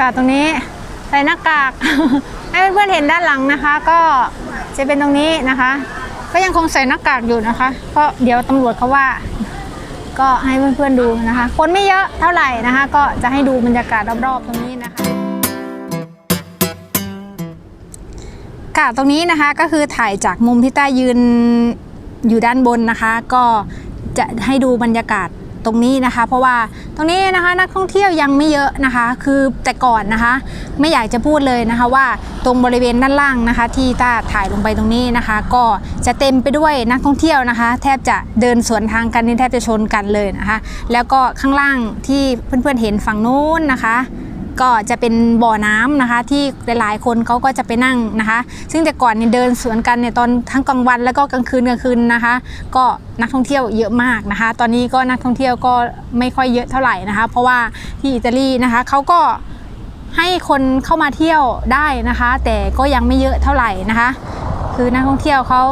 ากาศตรงนี้ใส่หน้ากาก ให้เพื่อนๆเห็นด้านหลังนะคะ ก็จะเป็นตรงนี้นะคะ ก็ยังคงใส่หน้ากากอยู่นะคะ เพราะเดี๋ยวตำรวจเขาว่า ก็ให้เพื่อนๆดูนะคะ คนไม่เยอะเท่าไหร่นะคะ ก็จะให้ดูบรรยากาศรอบๆตรงนี้นะคะค่ะตรงนี้นะคะก็คือถ่ายจากมุมที่ต้ยืนอยู่ด้านบนนะคะ ก็จะให้ดูบรรยากาศ ตรงนี้นะคะ เพราะว่าตรงนี้นะคะนักท่องเที่ยวยังไม่เยอะนะคะ คือแต่ก่อนนะคะ ไม่อยากจะพูดเลยนะคะว่าตรงบริเวณด้านล่างนะคะ ที่ตาถ่ายลงไปตรงนี้นะคะ ก็จะเต็มไปด้วยนักท่องเที่ยวนะคะ แทบจะเดินสวนทางกันนี่แทบจะชนกันเลยนะคะ แล้วก็ข้างล่างที่เพื่อนๆเห็นฝั่งนู้นนะคะ ก็จะเป็นบ่อน้ำนะคะ ที่หลายๆ คนเขาก็จะไปนั่งนะคะ ซึ่งแต่ก่อนเนี่ยเดินสวนกันเนี่ยตอนทั้งกลางวันแล้วก็กลางคืนกลางคืนนะคะ ก็นักท่องเที่ยวเยอะมากนะคะ ตอนนี้ก็นักท่องเที่ยวก็ไม่ค่อยเยอะเท่าไหร่นะคะ เพราะว่าที่อิตาลีนะคะเขาก็ให้คนเข้ามาเที่ยวได้นะคะ แต่ก็ยังไม่เยอะเท่าไหร่นะคะ คือนักท่องเที่ยวเขา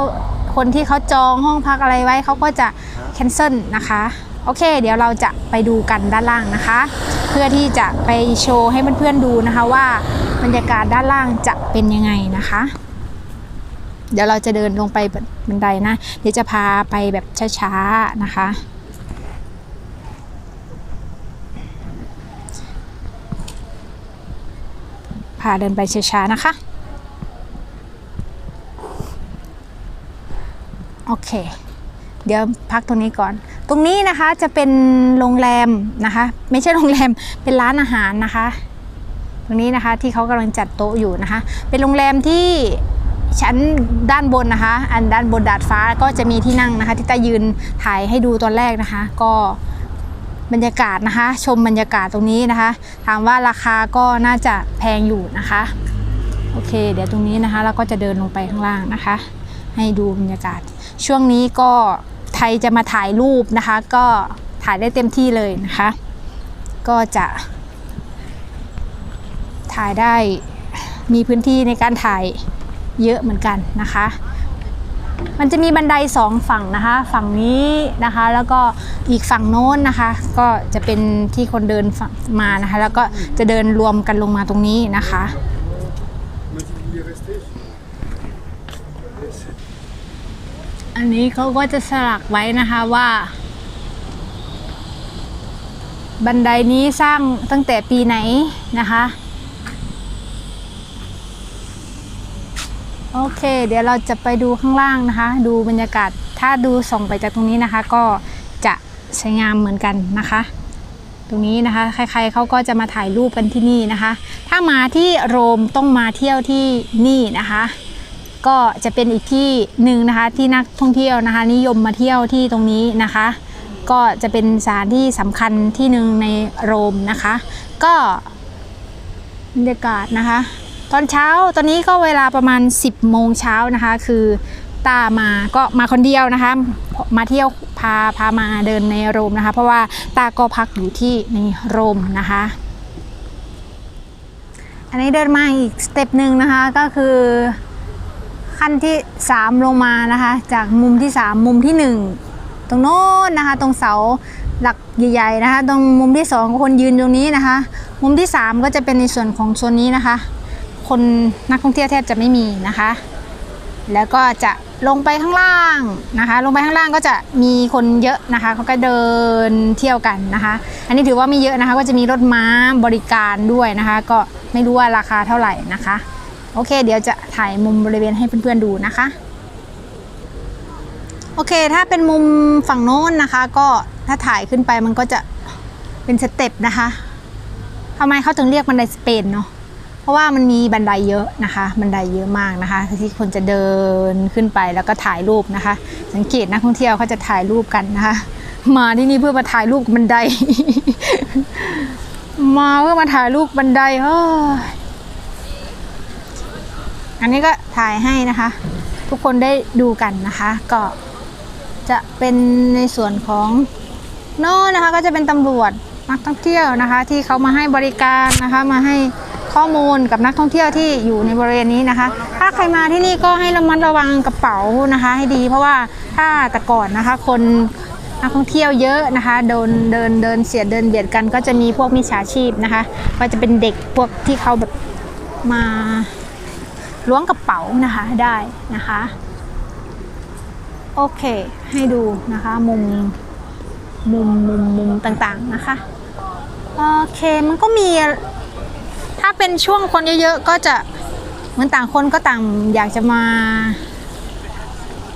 คนที่เขาจองห้องพักอะไรไว้เขาก็จะแคนเซิลนะคะ โอเค เดี๋ยวเราจะไปดูกันด้านล่างนะคะ เพื่อที่จะไปโชว์ให้เพื่อนๆดูนะคะว่าบรรยากาศด้านล่างจะเป็นยังไงนะคะ เดี๋ยวเราจะเดินลงไปบันไดนะ เดี๋ยวจะพาไปแบบช้าๆนะคะ พาเดินไปช้าๆนะคะโอเค เดี๋ยวพักตรงนี้ก่อน ตรงนี้นะคะจะเป็นโรงแรมนะคะ ไม่ใช่โรงแรมเป็นร้านอาหารนะคะ ตรงนี้นะคะที่เขากำลังจัดโต๊ะอยู่นะคะ เป็นโรงแรมที่ชั้นด้านบนนะคะ อันด้านบนดาดฟ้าก็จะมีที่นั่งนะคะ ที่ตายืนถ่ายให้ดูตอนแรกนะคะ ก็บรรยากาศนะคะ ชมบรรยากาศตรงนี้นะคะ ถามว่าราคาก็น่าจะแพงอยู่นะคะ โอเค เดี๋ยวตรงนี้นะคะเราก็จะเดินลงไปข้างล่างนะคะ ให้ดูบรรยากาศ ช่วงนี้ก็ ไทยจะมาถ่ายรูปนะคะ ก็ถ่ายได้เต็มที่เลยนะคะ ก็จะ ถ่ายได้มีพื้นที่ในการถ่ายเยอะเหมือนกันนะคะ มันจะมีบันไดสองฝั่งนะคะ ฝั่งนี้นะคะ แล้วก็อีกฝั่งโน้นนะคะ ก็จะเป็นที่คนเดินมานะคะ แล้วก็จะเดินรวมกันลงมาตรงนี้นะคะ อันนี้เขาก็จะสลักไว้นะคะว่า บันไดนี้สร้างตั้งแต่ปีไหนนะคะโอเค เดี๋ยวเราจะไปดูข้างล่างนะคะ ดูบรรยากาศถ้าดูส่องไปจากตรงนี้นะคะ ก็จะสวยงามเหมือนกันนะคะ ตรงนี้นะคะ ใครๆเขาก็จะมาถ่ายรูปกันที่นี่นะคะ ถ้ามาที่โรมต้องมาเที่ยวที่นี่นะคะ ก็จะเป็นอีกที่หนึ่งนะคะที่นักท่องเที่ยวนะคะ นิยมมาเที่ยวที่ตรงนี้นะคะ ก็จะเป็นสถานที่สำคัญที่หนึ่งในโรมนะคะ ก็บรรยากาศนะคะ ตอนเช้าตอนนี้ก็เวลาประมาณ 10โมงเช้านะคะ คือตามาก็มาคนเดียวนะคะ มาเที่ยวพาพามาเดินในโรมนะคะ เพราะว่าตาก็พักอยู่ที่ในโรมนะคะอันนี้เดินมาอีกสเต็ปหนึ่งนะคะก็คือ ขั้นที่ 3 ลงมานะคะ จากมุมที่ 3 มุมที่ 1 ตรงโน้นนะคะ ตรงเสาหลักใหญ่ๆนะคะ ตรงมุมที่ 2 คนยืนตรงนี้นะคะ มุมที่ 3 ก็จะเป็นในส่วนของโซนนี้นะคะ คนนักท่องเที่ยวแทบจะไม่มีนะคะ แล้วก็จะลงไปข้างล่างนะคะ ลงไปข้างล่างก็จะมีคนเยอะนะคะเขาก็เดินเที่ยวกันนะคะ อันนี้ถือว่าไม่เยอะนะคะ ก็จะมีรถม้าบริการด้วยนะคะ ก็ไม่รู้ว่าราคาเท่าไหร่นะคะ โอเค เดี๋ยวจะถ่ายมุมบริเวณให้เพื่อนๆดูนะคะ โอเค ถ้าเป็นมุมฝั่งโน้นนะคะ ก็ถ้าถ่ายขึ้นไปมันก็จะเป็นสเต็ปนะคะทำไมเขาถึงเรียกบันไดสเปนเนาะเพราะว่ามันมีบันไดเยอะนะคะ บันไดเยอะมากนะคะ ที่คนจะเดินขึ้นไปแล้วก็ถ่ายรูปนะคะ สังเกตนักท่องเที่ยวเขาจะถ่ายรูปกันนะคะ มาที่นี่เพื่อมาถ่ายรูปบบันได มาเพื่อมาถ่ายรูปบันไดเฮ้ย อันนี้ก็ถ่ายให้นะคะ ทุกคนได้ดูกันนะคะ ก็จะเป็นในส่วนของโน่นนะคะ ก็จะเป็นตำรวจนักท่องเที่ยวนะคะ ที่เขามาให้บริการนะคะ มาให้ข้อมูลกับนักท่องเที่ยวที่อยู่ในบริเวณนี้นะคะ ถ้าใครมาที่นี่ก็ให้ระมัดระวังกระเป๋านะคะ ให้ดี เพราะว่าถ้าแต่ก่อนนะคะ คนนักท่องเที่ยวเยอะนะคะเดินเดินเดินเสียดเดินเบียดกัน ก็จะมีพวกมิจฉาชีพนะคะก็จะเป็นเด็กพวกที่เขาแบบมา ล้วงกระเป๋านะคะได้นะคะ โอเค ให้ดูนะคะมุมมุมมุมมุมต่างๆนะคะ โอเคมันก็มี ถ้าเป็นช่วงคนเยอะๆ ก็จะเหมือนต่างคนก็ต่างอยากจะมา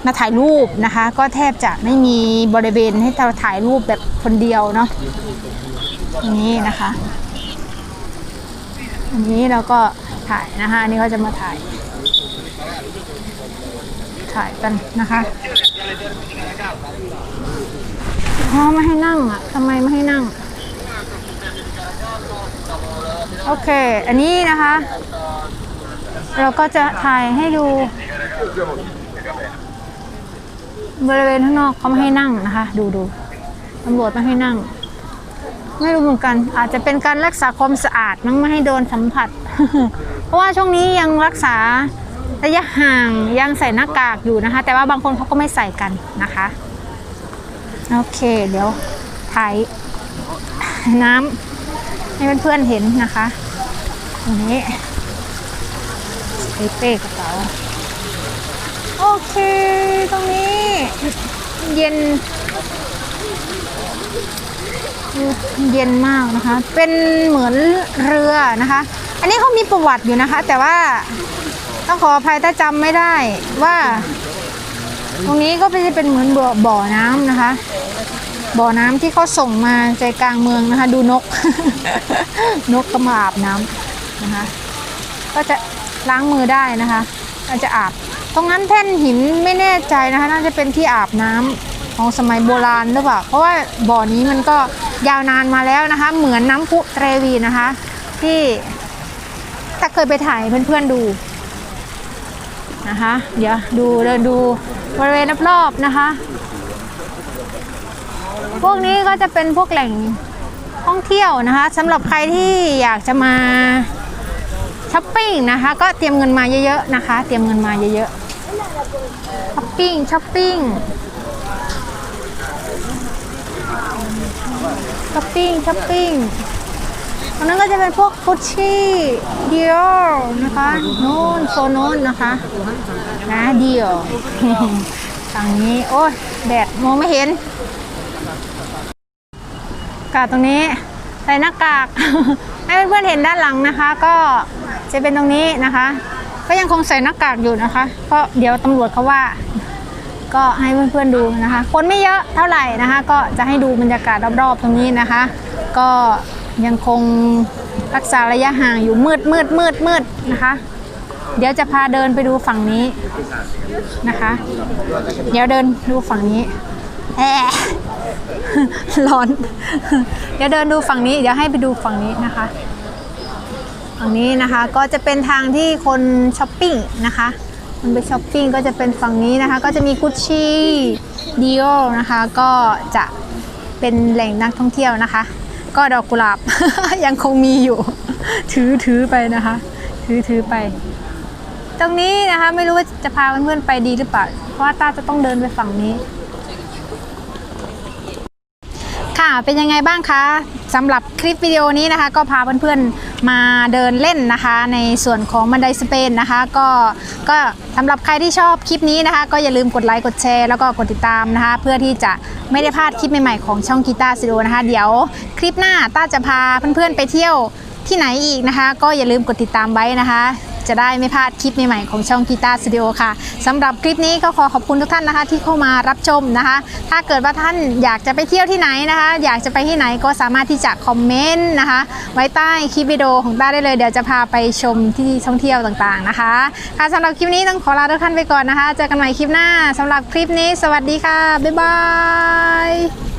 มาถ่ายรูปนะคะ ก็แทบจะไม่มีบริเวณให้เราถ่ายรูปแบบคนเดียวเนาะอย่างนี้นะคะ อันนี้เราก็ถ่ายนะคะนนี้ก็จะมาถ่าย ถ่ายกันนะคะอ๋อไม่ให้นั่งอะทำไมไม่ให้นั่ง โอเค อันนี้นะคะ เราก็จะถ่ายให้ดูบริเวณข้างนอกเขาไม่ให้นั่งนะคะ ดูดูตำรวจไม่ให้นั่ง ไม่รู้เหมือนกัน อาจจะเป็นการรักษาความสะอาดมั้งไม่ให้โดนสัมผัส เพราะว่าช่วงนี้ยังรักษา ระยะห่างยังใส่หน้ากากอยู่นะคะ แต่ว่าบางคนเขาก็ไม่ใส่กันนะคะ โอเคเดี๋ยวถ่ายน้ำให้เพื่อนๆเห็นนะคะตรงนี้เป้เป้กระเป๋าโอเคตรงนี้ เย็น เย็นมากนะคะ เป็นเหมือนเรือนะคะ อันนี้เขามีประวัติอยู่นะคะ แต่ว่า ต้องขออภัยถ้าจำไม่ได้ว่า ตรงนี้ก็จะเป็นเหมือนบ่อบ่อน้ำนะคะ บ่อน้ำที่เขาส่งมาใจกลางเมืองนะคะ ดูนก นกก็มาอาบน้ำนะคะ ก็จะล้างมือได้นะคะก็จะอาบ ตรงนั้นแท่นหินไม่แน่ใจนะคะ น่าจะเป็นที่อาบน้ำของสมัยโบราณหรือเปล่าเพราะว่าบ่อนี้มันก็ยาวนานมาแล้วนะคะ เหมือนน้ำพุเตรวีนะคะ ที่ถ้าเคยไปถ่ายเพื่อนๆดู นะคะ เดี๋ยวดูเดินดูบริเวณรอบๆนะคะ พวกนี้ก็จะเป็นพวกแหล่งท่องเที่ยวนะคะสำหรับใครที่อยากจะมาช้อปปิ้งนะคะ ก็เตรียมเงินมาเยอะๆนะคะ เตรียมเงินมาเยอะๆช้อปปิ้งช้อปปิ้งช้อปปิ้งช้อปปิ้ง ตรงนั้นก็จะเป็นพวกกุชชี่เดียวนะคะโน่นโซนโน้นนะคะนะเดียวฝั่งนี้ โอ้ยแดดมองไม่เห็นกาดตรงนี้ใส่หน้ากาก ให้เพื่อนๆเห็นด้านหลังนะคะ ก็จะเป็นตรงนี้นะคะ ก็ยังคงใส่หน้ากากอยู่นะคะ เพราะเดี๋ยวตำรวจเขาว่า ก็ให้เพื่อนๆดูนะคะ คนไม่เยอะเท่าไหร่นะคะ ก็จะให้ดูบรรยากาศรอบๆตรงนี้นะคะ ก็ ยังคงรักษาระยะห่างอยู่มืดมืดมืดมืดนะคะ เดี๋ยวจะพาเดินไปดูฝั่งนี้นะคะ เดี๋ยวเดินดูฝั่งนี้แอะร้อน เดี๋ยวเดินดูฝั่งนี้ เดี๋ยวให้ไปดูฝั่งนี้นะคะ ฝั่งนี้นะคะก็จะเป็นทางที่คนช้อปปิ้งนะคะคนไปช้อปปิ้งก็จะเป็นฝั่งนี้นะคะ ก็จะมีกุชชี่ดิโอนะคะ ก็จะเป็นแหล่งนักท่องเที่ยวนะคะ ก็ดอกกุหลาบ ยังคงมีอยู่ ถือถือไปนะคะ ถือถือไป ตรงนี้นะคะ ไม่รู้ว่าจะพาเพื่อนๆไปดีหรือเปล่าเพราะว่าต้าจะต้องเดินไปฝั่งนี้ ค่ะเป็นยังไงบ้างคะสำหรับคลิปวิดีโอนี้นะคะ ก็พาเพื่อนๆ มาเดินเล่นนะคะ ในส่วนของบันไดสเปนนะคะ ก็ก็สำหรับใครที่ชอบคลิปนี้นะคะ ก็อย่าลืมกดไลค์กดแชร์แล้วก็กดติดตามนะคะ เพื่อที่จะไม่ได้พลาดคลิปใหม่ๆของช่องกีตาร์ซิโนะคะ เดี๋ยวคลิปหน้าต้าจะพาเพื่อนๆไปเที่ยวที่ไหนอีกนะคะ ก็อย่าลืมกดติดตามไว้นะคะ จะได้ไม่พลาดคลิปใหม่ๆของช่องกีตาร์สตูดิโอค่ะสำหรับคลิปนี้ก็ขอขอบคุณทุกท่านนะคะ ที่เข้ามารับชมนะคะ ถ้าเกิดว่าท่านอยากจะไปเที่ยวที่ไหนนะคะ อยากจะไปที่ไหนก็สามารถที่จะคอมเมนต์นะคะ ไว้ใต้คลิปวิดีโอของต้าได้เลยเดี๋ยวจะพาไปชมที่ท่องเที่ยวต่างๆนะคะค่ะสำหรับคลิปนี้ต้องขอลาทุกท่านไปก่อนนะคะเจอกันใหม่คลิปหน้าสำหรับคลิปนี้ สวัสดีค่ะบ๊ายบาย